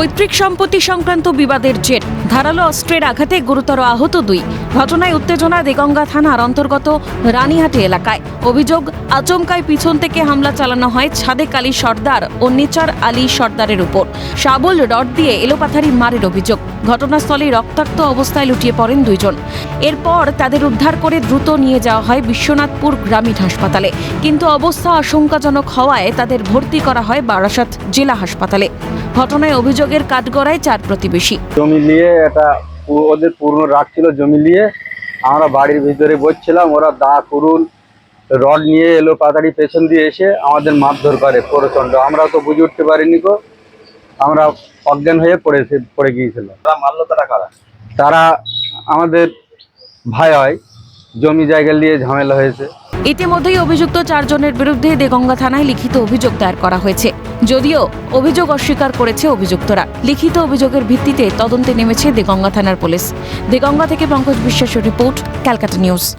পৈতৃক সম্পত্তি সংক্রান্ত বিবাদের জের। ধারালো অস্ত্রের আঘাতে গুরুতর আহত দুই। ঘটনায় উত্তেজনা দেগঙ্গা থানার অন্তর্গত রানীহাটি এলাকায়। অভিযোগ আচমকায় পিছন থেকে হামলা চালানো হয় ছাদেক আলী সর্দার ও নিচার আলী সর্দারের উপর। শাবল রড দিয়ে এলোপাথারি মারের অভিযোগ। ঘটনাস্থলে রক্তাক্ত অবস্থায় লুটিয়ে পড়েন দুইজন। এরপর তাদের উদ্ধার করে দ্রুত নিয়ে যাওয়া হয় বিশ্বনাথপুর গ্রামীণ হাসপাতালে। কিন্তু অবস্থা আশঙ্কাজনক হওয়ায় তাদের ভর্তি করা হয় বারাসাত জেলা হাসপাতালে। ঘটনায় অভিযোগের কাঠগড়ায় চার প্রতিবেশী। জমি নিয়ে এটা ওদের পুরনো রাগ ছিল জমি নিয়ে। আমরা বাড়ির ভিতরে বসছিলাম ওরা দা করুন রড নিয়ে এলো পাতাড়ি পেছন দিয়ে এসে আমাদের মারধর করে প্রচণ্ড আমরা তো বুঝে উঠতে পারিনি কো আমরা অজ্ঞান হয়ে পড়েছে পড়ে গিয়েছিলাম। মারলো তারা কারা? তারা আমাদের ভাই হয় জমি জায়গা নিয়ে ঝামেলা হয়েছে। ইতিমধ্যেই অভিযুক্ত চারজনের বিরুদ্ধে দেগঙ্গা থানায় লিখিত অভিযোগ দায়ের করা হয়েছে। যদিও অভিযোগ অস্বীকার করেছে অভিযুক্তরা। লিখিত অভিযোগের ভিত্তিতে তদন্তে নেমেছে দেগঙ্গা থানার পুলিশ। দেগঙ্গা থেকে পঙ্কজ বিশ্বাসের রিপোর্ট, ক্যালকাটা নিউজ।